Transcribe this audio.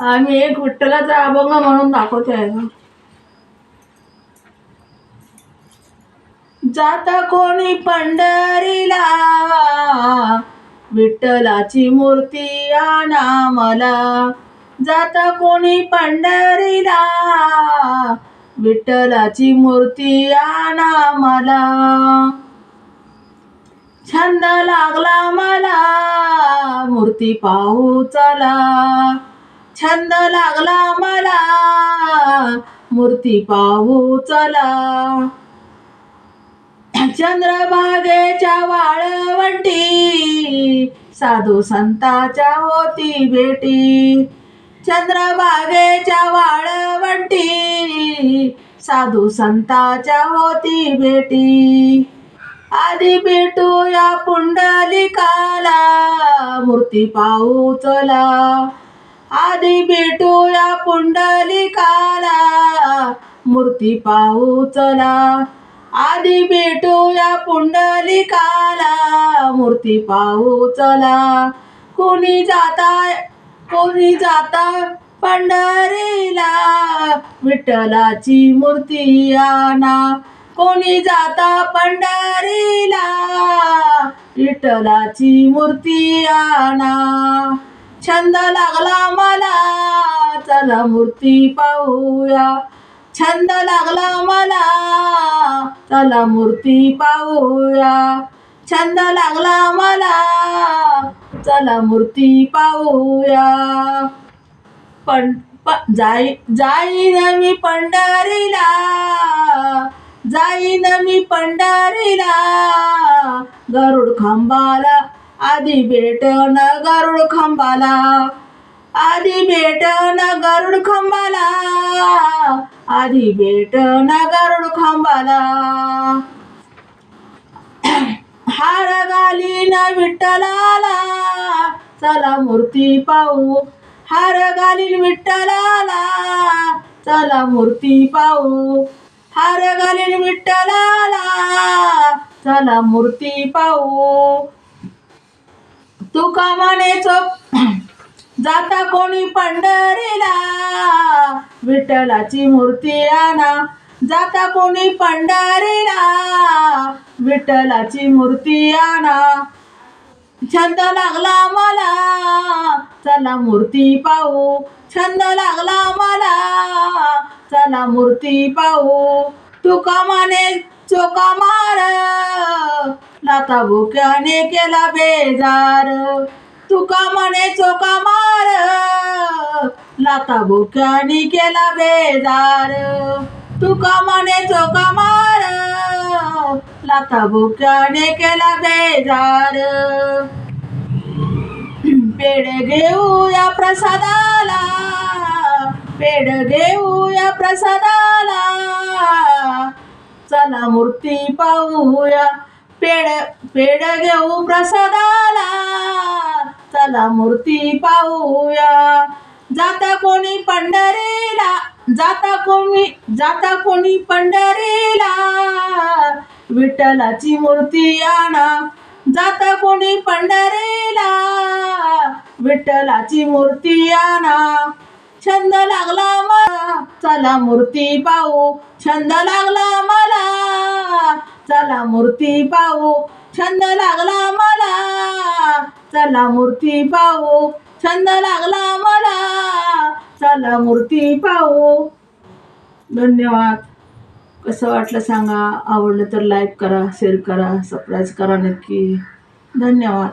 आम्ही एक विठ्ठलाचा अभंग म्हणून दाखवतोय ना. जाता कोणी पंढरीला विठ्ठलाची मूर्ती आणा मला. जाता कोणी पंढरीला विठ्ठलाची मूर्ती आणा मला. छंद लागला मला मूर्ती पाहू चला. छंद लागला मला. मूर्ती पाहू चला. चंद्रभागेच्या वाळवंटी साधू संताच्या होती भेटी. चंद्रभागेच्या वाळवंटी साधू संताच्या होती भेटी. आधी भेटूया पुंडलिकाला मूर्ती पाहू चला. आधी भेटूया पुंडलिकाला. मूर्ती पाहू चला. आधी भेटूया पुंडलिकाला. मूर्ती पाहू चला. कोणी जाता कोणी जाता पंढरीला? विठ्ठलाची मूर्ती आणा. कोणी जाता पंढरीला? विठ्ठलाची मूर्ती आणा. छंद लागला मला चला मूर्ती पाहूया. छंद लागला मला चला मूर्ती पाहूया. छंद लागला मला चला मूर्ती पाहूया. पण प- जाई जाईन मी पंढरीला जाईन मी पंढरीला गरुड खांबाला आधी भेटन गरुड खांबाला. आधी भेटन गरुड खांबाला. आधी भेटन गरुड खांबाला. हार घालीन विठ्ठलाला. चला मूर्ती पाहू. हार घालीन विठ्ठलाला. चला मूर्ती पाहू. हार घालीन विठ्ठलाला. चला मूर्ती पाहू. तुका म्हणे चोप जाता कोणी पंढरीला? विठ्ठलाची मूर्ती आणा. जाता कोणी पंढरीला? विठ्ठलाची मूर्ती आणा. छंद लागला मला चला मूर्ती पाहू. छंद लागला मला चला मूर्ती पाहू. तुका माने चोका मार? लाता भुक्याने केला बेजार. तुका म्हणे चोका मार. लाता भुक्याने केला बेजार. तुका म्हणे चोका मार. लाता भुक्याने केला बेजार. पेड घेऊया प्रसादाला. पेड घेऊया प्रसादाला. चला मूर्ती पाहूया. पेड पेड घेऊ प्रसादाला. चला मूर्ती पाहूया. जाता कोणी पंढरीला जाता कोणी जाता कोणी पंढरीला. विठ्ठलाची मूर्ती आणा. जाता कोणी पंढरीला विठ्ठलाची मूर्ती आणा. छंद लागला मला. चला मूर्ती पाहू. छंद लागला मला. चला मूर्ती पाहू. छंद लागला मला. चला मूर्ती पाहू. छंद लागला मला. चला मूर्ती पाहू. धन्यवाद. कसं वाटलं सांगा. आवडलं तर लाईक करा शेअर करा सबस्क्राईब करा नक्की. धन्यवाद.